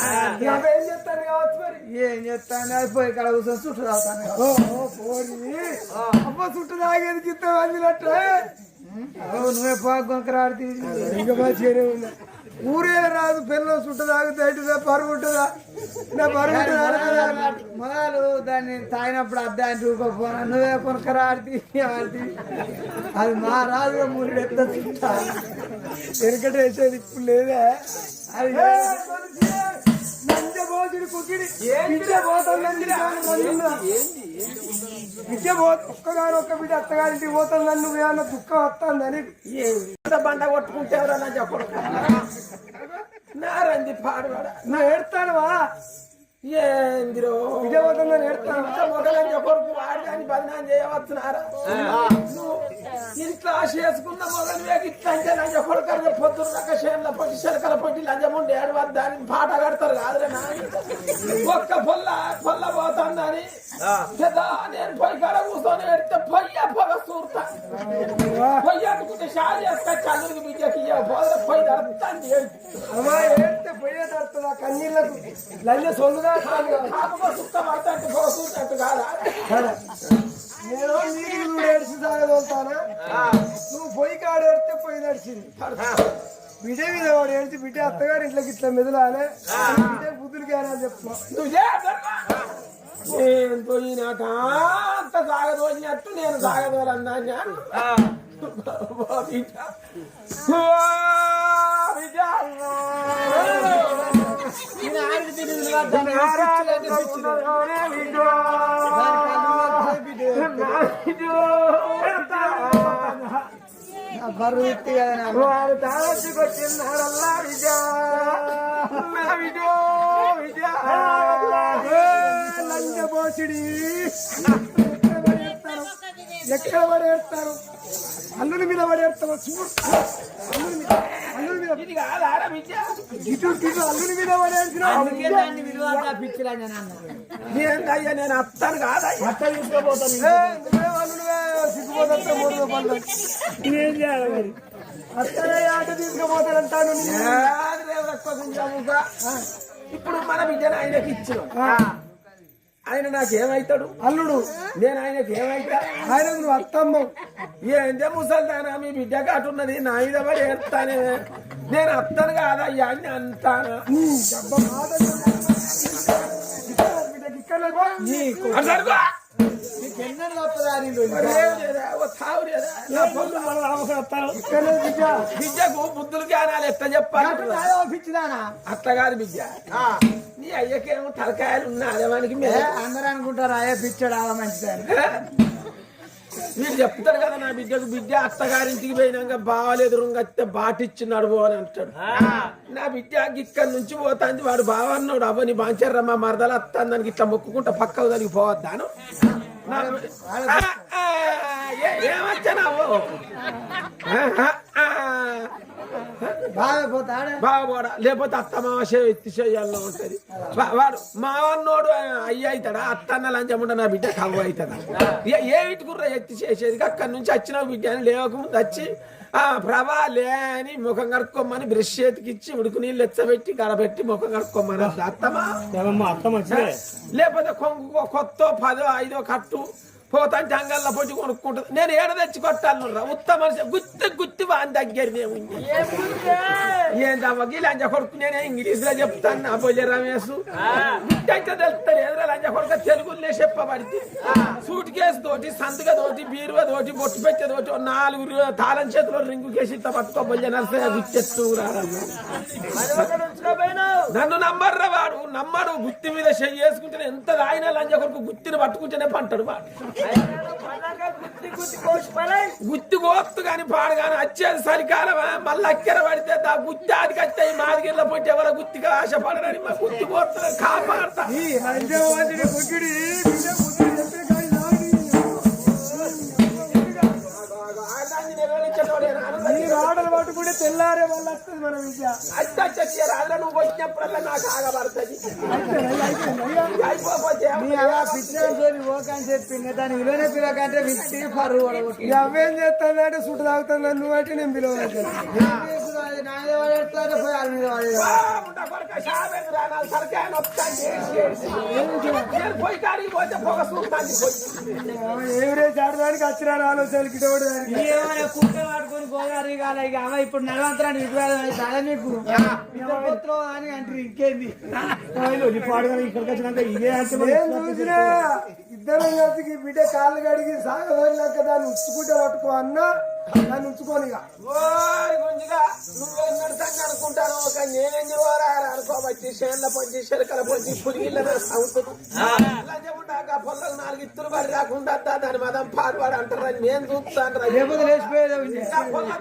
ఏం చెప్తాను కావచ్చు మరి. ఏం చెప్తాను అది పోయి కాడ కూర్చొని చుట్టూ తాగుతాను పోరి అమ్మ చుట్టూ తాగేది గిత్త వందినట్టు నువ్వే పోకొంకరాడి ఇంకా మంచిగానే ఉన్నా. ఊరే రాదు పిల్లలు చుట్టూ తాగితే ఇటుదా పరుగు ఉంటుందా? నా పరుగు మొదలు దాన్ని తాగినప్పుడు అద్దె ఊరుకోపోనా నువ్వే కొనకరాడి ఆడితే అది మా రాజుగా మూడు ఎత్త చుట్టా వెనకటేసేది ఇప్పుడు లేదా? అది నంజబోతుడి కుకిడి విద్య పోతుందని విద్య పో ఒక్కగారు ఒక్క బిడ్డ అత్తగారింటికి పోతుందని నువ్వు ఏమన్నా దుఃఖం వస్తుందని బండ కొట్టుకుంటేవరా ఎవరన్నా చెప్పడు నారంది పాడువాడ? నా ఎడతానువా ఏందిరో? విజయ పోతుందని ఏడతాను మొదలని చెప్పడు వాడిని బదనాన్ని చేయవచ్చునారా? ఇంట్లో ఆశ చేసుకున్న మొదలు వేగి ఇట్లా అంటే లంజ కొడుకరు పొద్దున్న దాకా చేనుల పొట్టి చెరకల పొట్టి లంజముండి ఏడవద్దు దాన్ని పాట కడతారు కాదురే నాయన. ఒక్క పొల్ల పొల్ల పోతుందని నేను పొయ్యి కాడ కూర్చొని పెడితే పొయ్య పొగ సూరుతా. పొయ్యి అనుకుంటే షాల్ చేస్తా చంద్రుడికి బిడ్డకి పొయ్యి తడుతుంది ఏడితే పొయ్యే తడుతుందా కన్నీళ్ళకు. లంజ సొల్లుగా నేను నువ్వు ఏడిచి నువ్వు పొయ్యి కాడ ఏడితే పొయ్యి నడిచింది బిడ్డ మీద వాడు ఏడిచి బిడ్డ అత్తగారు ఇంట్లోకి ఇట్లా మెదలాలే బిడ్డ బుద్ధులు కానీ అని చెప్తున్నా నేను పోయినాట అంత సాగదోలినట్టు నేను సాగదోలన్నా బరువు ఎత్తి కదా వారు తాళొచ్చుకొచ్చిన్నాడల్లా విజయ నా విజయో లంజబోసిడి ఎక్కడ పడేస్తారు? అల్లుని మీద పడేస్తారు. చూడు. అల్లుని మీద. ఇది విద్య ఇటు ఇటు అల్లుని మీద పడేసిన అందుకే దాన్ని విలువ పిచ్చిలని నేను అత్తాను కాదా అత్త తీసుకోపోతాను సిగ్గుపోతా ఏం చేయాలి మరి అత్తనే ఆట ఇప్పుడు మన బిడ్డను ఆయనకి ఇచ్చిన. ఆయన నాకేమవుతాడు అల్లుడు. నేను ఆయనకి ఏమైతా? ఆయన నువ్వు అత్తమ్మ ఏంటే ముసల్దానా? మీ బిడ్డ కాటున్నది నా మీద పడి ఏడతానే. నేను అత్తను కాదయ్యా అని అంటాను. నీకు విద్యకు బుద్ధులు జ్ఞానాలు ఎట్లా చెప్పాలి అదో అట్లా కాదు నీ అయ్యకేమో తలకాయలు ఉన్నా అదేవానికి ఏ, అందరూ అనుకుంటారు అయ్యే పిచ్చాడు అలా మంచిదని మీరు చెప్తారు కదా నా బిడ్డకు బిడ్డ అత్తగారింటికి పోయినాక బావాలు ఎదురుగా బాటిచ్చి నడువు అని అంటాడు. నా బిడ్డ ఇక్కడి నుంచి పోతాంది వాడు బావ అన్నాడు అవ్వని బాంచారమ్మా మరదలు వస్తాను దానికి ఇట్లా మొక్కుకుంటా పక్కకు దానికి పోవద్దాను నా- బాధపోతాడు? లేకపోతే అత్త మామ ఎత్తి చేయాలని ఉంటది వాడు మావన్నోడు అయ్య అవుతాడా? అత్త అన్న లంచముండ నా బిడ్డ కవ్వ అవుతాడా? ఏ- ఇటుకుర్ర ఎత్తి చేసేది? అక్కడి నుంచి వచ్చిన బిడ్డ అని లేవకముందు వచ్చి ఆ ప్రభా లే అని ముఖం కడుక్కోమని బ్రష్ చేతికి ఇచ్చి ఉడుకు నీళ్ళు ఎచ్చబెట్టి గడబెట్టి ముఖం కడుక్కోమని అత్తమా లేకపోతే కొంగు కొత్త పదో ఐదో కట్టు పోతాంటే అంగల్లో పొట్టి కొనుక్కుంటుంది. నేను ఏడ తెచ్చి కొట్టాను ఉత్తమ గుత్తి గుత్తి వాని దగ్గరనే ఉంది ఏందమ్మా లంజ కొడుకు నేనే ఇంగ్లీష్లో చెప్తాను నా భోజ రమేష్. బిడ్డైతే తెలుస్తాడు ఎదురు లంజ కొడుకు తెలుగులో చెప్పబడితే. సూట్ కేసు తోటి సంతక తోటి బీరువా తోటి బొట్టు పెట్టే తోటి నాలుగు తాళం చేతిలో రింగు కేసి ఇట్లా పట్టుకో భోజ నర్సే గుచ్చెత్తు నన్ను నమ్మర్రా వాడు. నమ్మడు. గుత్తి మీద చెయ్యి వేసుకుంటే ఎంత రాయినా లంజ కొడుకు గుత్తిని పట్టుకుంటేనే పంటాడు వాడు. గుత్తి గోప్తు కాని పాడు కానీ వచ్చేది సరికాలమా. మళ్ళీ అక్కెర పడితే దా గుత్తి ఆదికి వచ్చాయి మాదిగిళ్ళ పొట్టి ఎవరో గుత్తిగా ఆశపడరని మా గుత్తి గోప్తు కాపాడతా తెల్లారే వాళ్ళు వస్తుంది మన విద్య. నువ్వు వచ్చినప్పుడల్లా నాకు ఆగబడుతుంది. అయిపోతే నీ అలా పిచ్చి ఓకని చెప్పింది దాని విలువనే పిలకంటే విచ్చి పరువు పడగొట్టి అవేం చేస్తానంటే సుట్టు తాగుతాను నువ్వు అంటే నేను వాడేస్తాడు పోయి వాళ్ళ మీద వాడేది ఆ, ఉండ కొడుక షాబెందు రా, నా తలకాయ నొప్పుతాంది, ఏడ్చి, ఏడ్చి. నేను పోయి కాడికి పోతే పొగ చూస్తాంది పోయి. ఏమిరే చాడదానికి వచ్చిన ఆలోచనకి తోడు దానికి ఏమైనా కుక్క పట్టుకొని గోదావరి కాల ఇక అమ్మ ఇప్పుడు నడవంతరాన్ని విగ్రహాలు అయితే అదే మీకు ఇద్దరు పుత్రం అని అంటారు ఇంకేంది నేను చూసినా ఇద్దరం కలిసి బిడ్డ కాళ్ళు కడిగి సాగదోలినాక దాన్ని ఉచ్చుకుంటే పట్టుకో అన్నా దాన్ని సంగ అనుకుంటాను ఒక నేనేం చేయవారా అనుకోబట్టి చేన్ల పొంచి చెరకల పొంచి పులిగిళ్ళ అవుతుంది పొల్లలు నాలుగు ఇత్తులు పడి రాకుండా దాని మదం పాడువాడు అంటారని నేను చూస్తాను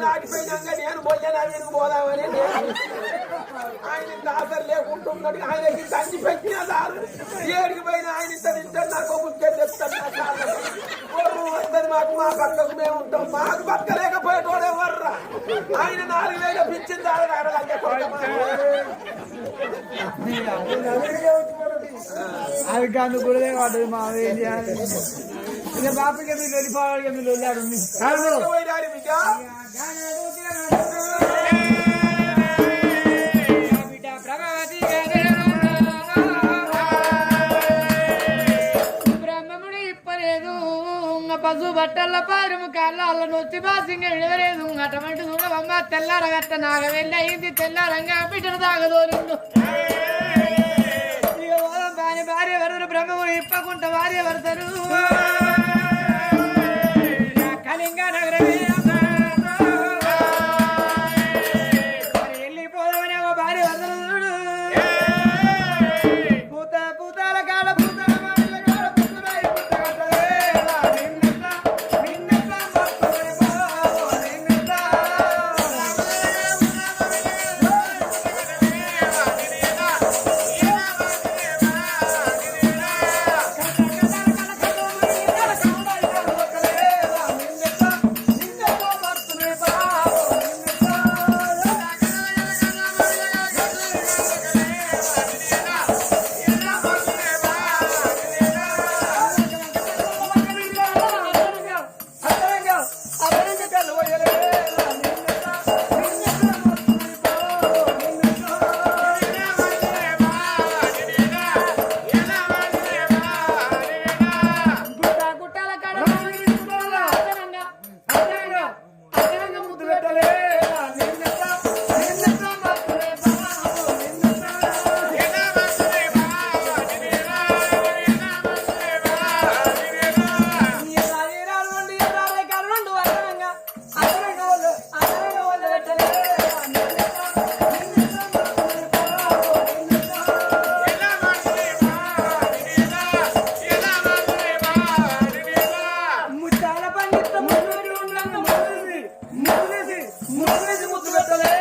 దాటిపోయినాక నేను బొల్లెనా వీరికి పోదామని ఆయన ఆసరు లేకుంటున్నాడు ఆయనకి తంచి పెట్టినా చాలు ఏడికి పోయినా ఆయన ఇంత తింటాడు నాకు ముఖ్యం చెప్తాడు నా కాళ్ళకు. ఓరు మాకు మా పక్కకు మేము ఉంటాం. మాకు పక్కలేకపోయేటోడే వర్రా ఆయన నాలుగు వేల పిచ్చింది అది కాదు కూడా పడ్డది మా ఏం చేయాలి మీరు వెళ్ళిపోవాలి మీరు వెళ్ళాడు బట్టల పారము కళ్ళ నొచ్చి బాసింగ విడవలేదు అటువంటి చూడవమ్మ తెల్లార గట్ట నాగ వెళ్ళి అయింది తెల్లారంగా బిడ్డను తాగదోరిండు. భార్య వరుడు బ్రహ్మముడు ఇప్పకుంట భార్య వరసరు కళింగ నగరమే. ముందు ముగ్గురేసి ముద్దు పెట్టలే.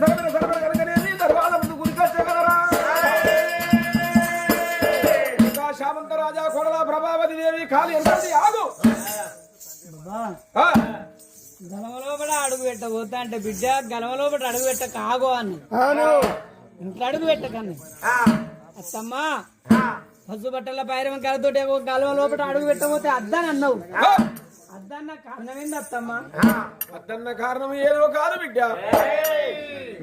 సరబర సరబర కనుకనేమి దర్వాద ముందు గురికొచ్చగలరా ఇంకా శామంత రాజా కోడల ప్రభావతి దేవి కాలి ఎంతది ఆగు. అడుగు పెట్టబోతా అంటే బిడ్డ గలవలోపల అడుగు పెట్టక ఆగో అని ఇంట్లో అడుగు పెట్టకని ఆ, అత్తమ్మా ఆ, పసు బట్టల పైరం కలతోటి గలవ లోపల అడుగు పెట్టబోతే అద్దని అన్నావు. అద్దన్న కారణం ఏంది అత్తమ్మా? అద్దన్న కారణం ఏదో కాదు బిడ్డ.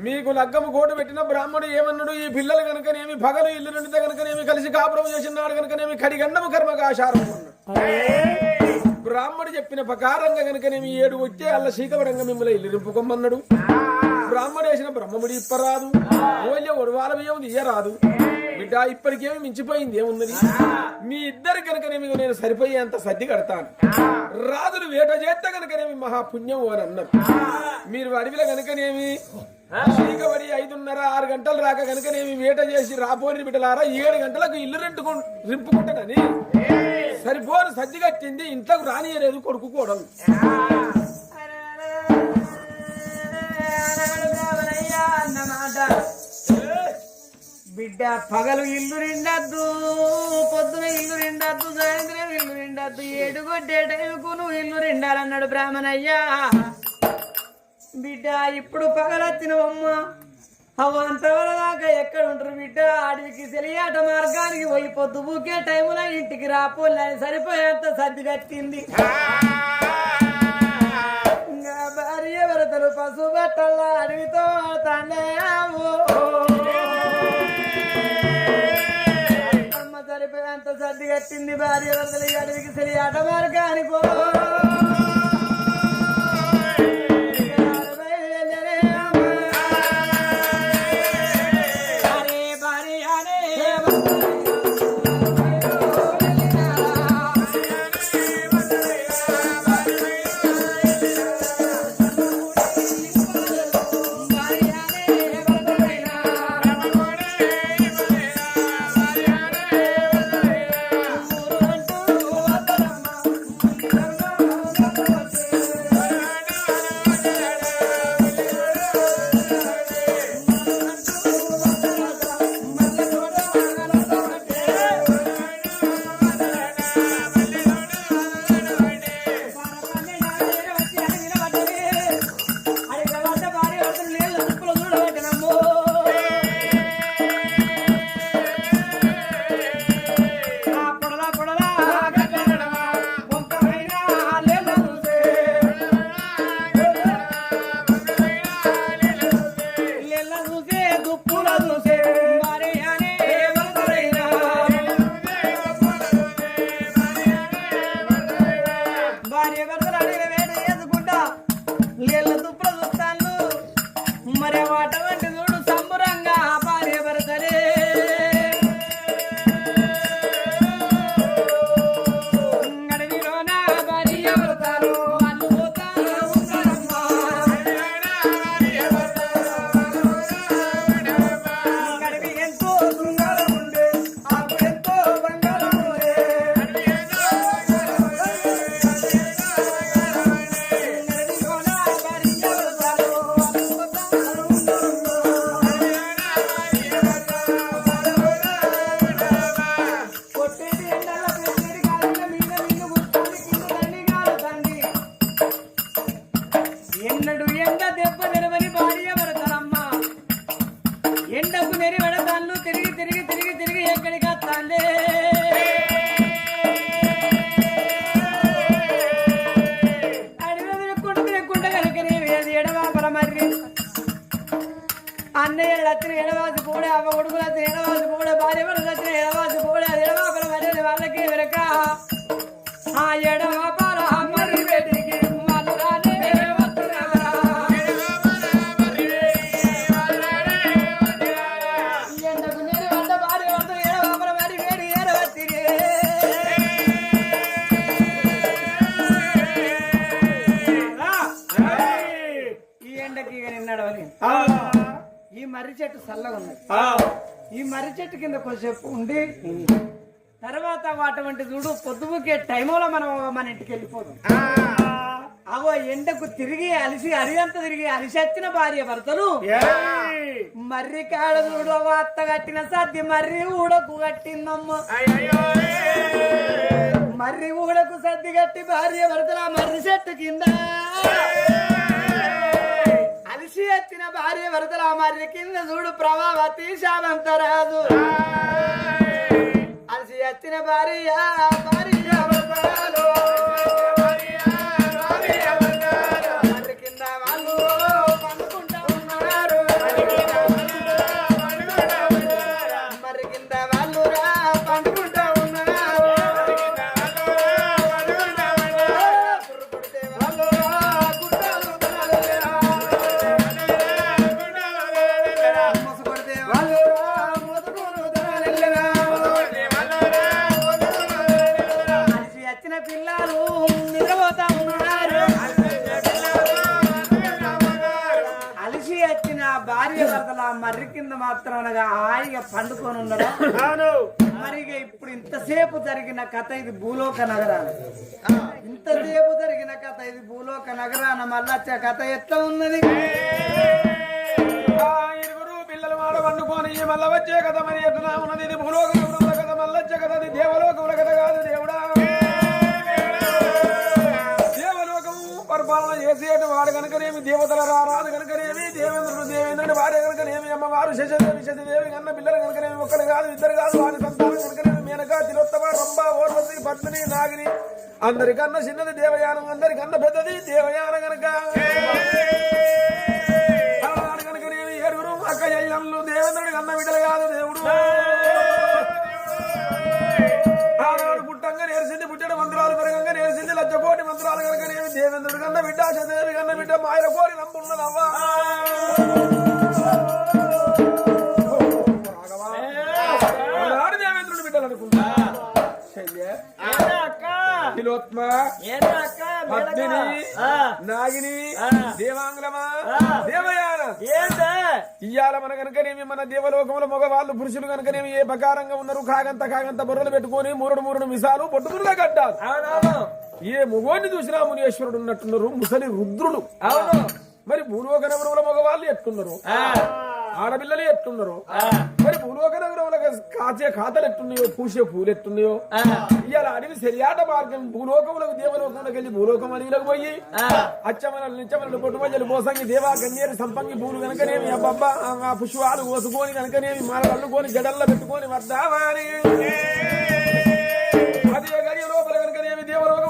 మీకు లగ్గము కోటు పెట్టిన బ్రాహ్మణుడు ఏమన్నాడు? ఈ పిల్లలు కనుకనేమి పగలు ఇల్లు నిండితే కనుకనేమి కలిసి కాపురం చేసినాడు కనుకనేమి కడిగండము కర్మకాశారం బ్రాహ్మడు చెప్పిన ప్రకారంగా కనుకనేమి ఏడు వచ్చే అల్ల శీకవడంగా మిమ్మల్ని ఇల్లు నింపుకోమన్నాడు. బ్రాహ్మడు వేసిన బ్రహ్మముడి ఇప్పరాదు. ఓల్య ఒడవాల బియ్యం తీయరాదు బిడ్డ ఇప్పటికేమి మించిపోయింది ఏమున్నది మీ ఇద్దరు కనుకనేమి నేను సరిపోయేంత సర్ది కడతాను. రాజులు వేట చేస్తే కనుకనేమి మహాపుణ్యం అని అన్నారు. మీరు అడవిలో కనుకనేమి? చీకబడి ఐదున్నర ఆరు గంటలు రాక కనుకనేమి వేట చేసి రాబోని బిడ్డలారా? ఏడు గంటలకు ఇల్లు రెంటుకు రింపుకుంటానని. సరిపోను సర్ది కట్టింది ఇంట్లోకి రానియలేదు కొడుకు కూడా బిడ్డ పగలు ఇల్లు నిండద్దు పొద్దున ఇల్లు నిండద్దు సాయంత్రం ఇల్లు నిండద్దు ఏడు నువ్వు ఇల్లు నిండాలన్నాడు బ్రాహ్మణయ్యా. బిడ్డ ఇప్పుడు పగలొచ్చినవమ్మ అవంతవర దాకా ఎక్కడ ఉంటారు బిడ్డ? అడవికి తెలియట మార్గానికి పోయి పొద్దు బుకే టైములో ఇంటికి రాపోలే సరిపోయేంత సర్ది కట్టింది. భార్య భరతలు పశు బట్టల్లా అడవితో ఓ సర్ది కట్టింది భార్య వందలు అడవికి సరి ఆట మార్గానికో ఈ మర్రి చెట్టు చల్లగా ఉన్నది ఈ మర్రి చెట్టు కింద కొద్దిసేపు ఉండి తర్వాత అటువంటి చూడు పొద్దుముకే టైంలో మనం మన ఇంటికి వెళ్ళిపోదాం. అవో ఎండకు తిరిగి అలిసి అరిగంత తిరిగి అలిసి వచ్చిన భార్య భర్తలు మర్రి కాడ చూడు అత్త కట్టిన సద్ది మర్రి ఊడకు కట్టిందమ్మ. మర్రి ఊడకు సద్ది కట్టి భార్య భర్తలు ఆ మర్రి చెట్టు కింద. అలిసి వచ్చిన భార్య మర్రి కింద చూడు ప్రభావతి శామంతరాజు. అలసి వచ్చిన భార్య భార్య మర్రి కింద మాత్రం అనగా హాయిగా పండుకొని ఉండడం. మరి ఇప్పుడు ఇంతసేపు జరిగిన కథ ఇది భూలోక నగరాన. ఇంతసేపు జరిగిన కథ ఇది భూలోక నగరాన. మళ్ళా వచ్చే కథ ఎట్లా ఉన్నది? ఆ ఇరుగురు పిల్లలు మాడ వండుకొని ఈ మల్ల వచ్చే కథ మరి ఎట్లా ఉన్నది? ఇది భూలోకముల కథ మల్లొచ్చే కథ. దేవలోకముల కథ కాదు దేవుడా. చేసేటి వాడు కనుకనేమి దేవతల రారాదు కనుకనేమి దేవేంద్రుడు దేవేంద్రుడు భార్య కనుకనేమి అమ్మవారు శశదేవి శశదేవి కన్న పిల్లలు కనుకనేమి ఒక్కరు కాదు ఇద్దరు కాదు వారి సంతానం కనుకనేమి మేనక తిలోత్తమ రంభ ఓర్వతి పద్మిని నాగిని. అందరికన్నా చిన్నది దేవయానం అందరికన్నా పెద్దది దేవయాన కనుక కనుకనేమి ఎరుగురు అక్క చెల్లెళ్ళు దేవేంద్రుడి కన్న బిడ్డలు కాదు దేవుడు. మంత్రాలు కనుకనేమి దేవేంద్రుడి కన్న బిడ్డ శదేవి కన్న బిడ్డ మాయల కోరి నమ్మున్నదవ్వా? దేవేంద్రుడి బిడ్డలు నాగిని దేవాంగ్లమా దేవయాన. ఇయ్యాల మన కనుకనేమి మన దేవలోకంలో మగవాళ్ళు పురుషులు కనుకనేమి ఏ ప్రకారంగా ఉన్నారు కాగంత కాగంత బుర్రలు పెట్టుకొని మూరడు మూరడు మిసాలు పొట్టుకులుగా కట్టారు ఏ మగవాడిని చూసినా మునీశ్వరుడు ఉన్నట్టున్నారు. ముసలి రుద్రుడు. అవును. మరి భూలోక నగరంలో మగవాళ్ళు ఎట్టున్నారు? ఆడపిల్లలు ఎట్టున్నారు? మరి భూలోక నగరంలో కాచే ఖాతలు ఎట్టున్నాయో? పూసే పూలు ఎట్టున్నాయో? ఇవాళ అడవి సరియాట మార్గం భూలోకములకు దేవలోకంలోకి వెళ్ళి భూలోకం అడవిలోకి పోయి అచ్చమనలు నిచ్చమనలు పొట్టుమల్లలు పోసంగి దేవా గన్నేరు సంపంగి పూలు కనుకనేమి అబ్బబ్బా ఆ పుష్పాలు కోసుకొని కనుకనేమి మాల అల్లుకొని జడల్లో పెట్టుకొని వద్దామని అది గడియ లోపల కనుకనేమి దేవలోకం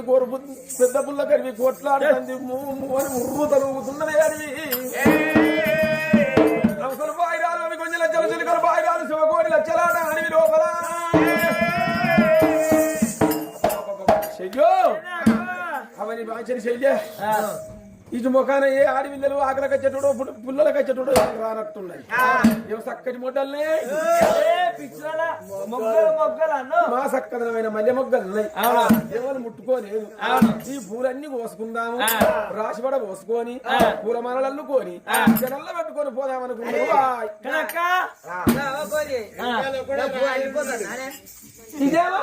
మాట్లాడుతుంది కోరు పెద్ద పుల్ల కడివి కొట్లాడుతుంది అని ఉర్రు తరుగుతున్నది అడివి అవసరం బాయిరాలు అవి కొంచెం లక్షల చిలుకలు బాయిరాలు శివకోటి లక్షలాట అడవి లోపల. చెయ్యో! అవని బాచరి చెయ్యే. ఇటు ముఖాన ఏ ఆడవిల్లలు ఆకలి కచ్చేటోడు పుల్లల కచ్చేటోడు రానట్టున్నాయి. ఏం చక్కటి అన్ను మా సక్కదనమైన మల్లె మొగ్గలు ఉన్నాయి. ఎవరు ముట్టుకోలేదు ఈ పూలన్నీ కోసుకుందాము. రాసిపడ పోసుకొని పూల మనలు అల్లుకొని జనల్లో పెట్టుకొని పోదామనుకున్నాము ఆయ్. కనక్క. ఇదేమో?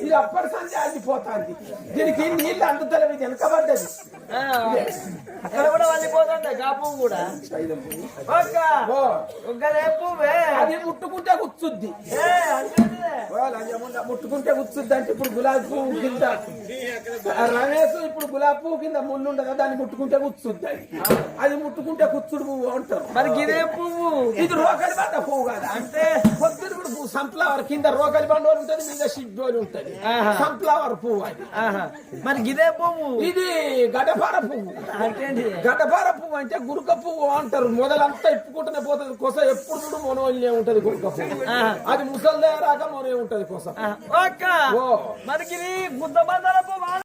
ఇది అప్పటి సంచి ఆగిపోతాంది దీనికి నీళ్ళు అందుతలేవు ఇది వెనకబడ్డది. అక్కడ కూడా వెళ్ళిపోతుంది జాపు కూడా. ఒక్క రేపువే అది ముట్టుకుంటే కూర్చుద్ది ముట్టుకుంటే కూర్చుద్ది అంటే ఇప్పుడు గులాబీ పువ్వు కింద రమేష్ ఇప్పుడు గులాబీ పువ్వు కింద ముళ్ళు ఉండదు? దాన్ని ముట్టుకుంటే కూర్చుద్ది అది. ముట్టుకుంటే కూర్చుడు పువ్వు అంటారు. మరి గిదే పువ్వు? ఇది రోకలి బండ పువ్వు కదా? అంటే పొద్దున కూడా పువ్వు సంఫ్లవర్ కింద రోకలి బండోలు ఉంటది మీద షిడ్డోలు ఉంటది. సంఫ్లవర్ పువ్వు అది. మరి గిదే పువ్వు? ఇది గడపార పువ్వు. అంటే గడపార పువ్వు అంటే గురుక పువ్వు అంటారు. మొదలంతా ఇప్పుకుంటూనే పోతుంది. కొస ఎప్పుడు చూడు మొనవల్నే ఉంటది గురుక పువ్వు. అది ముసలి రాక మొనే ఉంటది. కోసం మనకి బందల పువ్వు